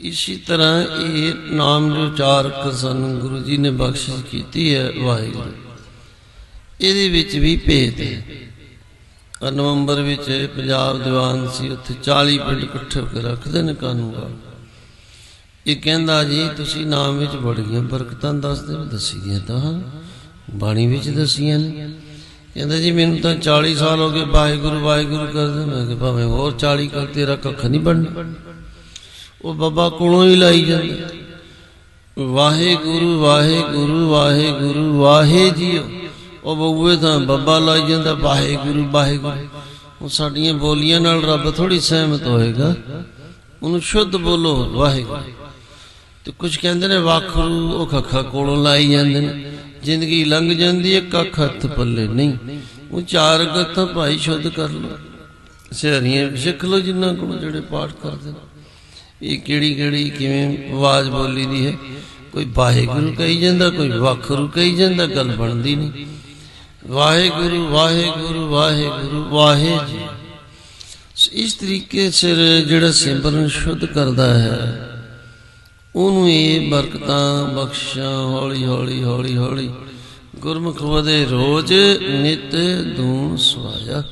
ਇਸੇ ਤਰ੍ਹਾਂ ਇਹ ਨਾਮ ਜੋ ਉਚਾਰਕ ਸਾਨੂੰ ਗੁਰੂ ਜੀ ਨੇ ਬਖਸ਼ਿਸ਼ ਕੀਤੀ ਹੈ ਵਾਹਿਗੁਰੂ। ਇਹਦੇ ਵਿੱਚ ਵੀ ਭੇਦ ਹੈ। ਨਵੰਬਰ ਵਿੱਚ ਪੰਜਾਬ ਦੀਵਾਨ ਸੀ ਉੱਥੇ 40 ਪਿੰਡ ਇਕੱਠੇ ਹੋ ਕੇ ਰੱਖਦੇ ਨੇ ਕਾਨੂੰਗਾ ਇਹ ਕਹਿੰਦਾ ਜੀ ਤੁਸੀਂ ਨਾਮ ਵਿੱਚ ਬੜੀਆਂ ਬਰਕਤਾਂ ਦੱਸਦੇ ਹੋ ਦੱਸੀ ਤਾਂ ਹਾਂ, ਬਾਣੀ ਵਿੱਚ ਦੱਸੀਆਂ ਨੇ। ਕਹਿੰਦਾ ਜੀ ਮੈਨੂੰ ਤਾਂ 40 ਸਾਲ ਹੋ ਗਏ ਵਾਹਿਗੁਰੂ ਵਾਹਿਗੁਰੂ ਕਰਦੇ। ਮੈਂ ਕਿ ਭਾਵੇਂ ਹੋਰ 40 ਕਰ ਤੇਰਾ ਕੱਖ ਨਹੀਂ ਬਣਨਾ। ਉਹ ਬਾਬਾ ਕੋਲੋਂ ਹੀ ਲਾਈ ਜਾਂਦਾ। ਵਾਹਿਗੁਰੂ ਵਾਹਿਗੁਰੂ ਵਾਹਿਗੁਰੂ, ਵਾਹੇ ਜੀਓ। ਉਹ ਬਊਏ ਤਾਂ ਬੱਬਾ ਲਾਈ ਜਾਂਦਾ, ਵਾਹਿਗੁਰੂ ਵਾਹਿਗੁਰੂ। ਉਹ ਸਾਡੀਆਂ ਬੋਲੀਆਂ ਨਾਲ ਰੱਬ ਥੋੜੀ ਸਹਿਮਤ ਹੋਏਗਾ। ਉਹਨੂੰ ਸ਼ੁੱਧ ਬੋਲੋ, ਵਾਹਿਗੁਰੂ। ਤੇ ਕੁਝ ਕਹਿੰਦੇ ਨੇ, ਵਾਖਰੂ, ਉਹ ਖੱਖਾ ਕੋਲੋਂ ਲਾਈ ਜਾਂਦੇ ਨੇ। ਜ਼ਿੰਦਗੀ ਲੰਘ ਜਾਂਦੀ ਹੈ, ਕੱਖ ਹੱਥ ਪੱਲੇ ਨਹੀਂ। ਉਹ ਚਾਰ ਗੱਤਾਂ ਭਾਈ ਸ਼ੁੱਧ ਕਰ ਲੋ ਸਿਹਰੀਆਂ ਸਿੱਖ ਲੋ ਜਿੰਨਾ ਕੋਲ ਜਿਹੜੇ ਪਾਠ ਕਰਦੇ ਨੇ। ਇਹ ਕਿਹੜੀ ਕਿਹੜੀ ਕਿਵੇਂ ਆਵਾਜ਼ ਬੋਲੀ ਦੀ ਹੈ? ਕੋਈ ਵਾਹਿਗੁਰੂ ਕਹੀ ਜਾਂਦਾ, ਕੋਈ ਵਾਖਰੂ ਕਹੀ ਜਾਂਦਾ, ਗੱਲ ਬਣਦੀ ਨਹੀਂ। ਵਾਹਿਗੁਰੂ ਵਾਹਿਗੁਰੂ ਵਾਹਿਗੁਰੂ, ਵਾਹੇ ਜੀ। ਇਸ ਤਰੀਕੇ ਸਿਰ ਜਿਹੜਾ ਸਿਮਰਨ ਸ਼ੁੱਧ ਕਰਦਾ ਹੈ, ਉਹਨੂੰ ਇਹ ਬਰਕਤਾਂ ਬਖਸ਼ਾਂ ਹੌਲੀ ਹੌਲੀ ਹੌਲੀ ਹੌਲੀ ਗੁਰਮੁਖ ਵਧੇ ਰੋਜ਼ ਨਿਤ ਦੂਣ ਸਵਾਇਆ।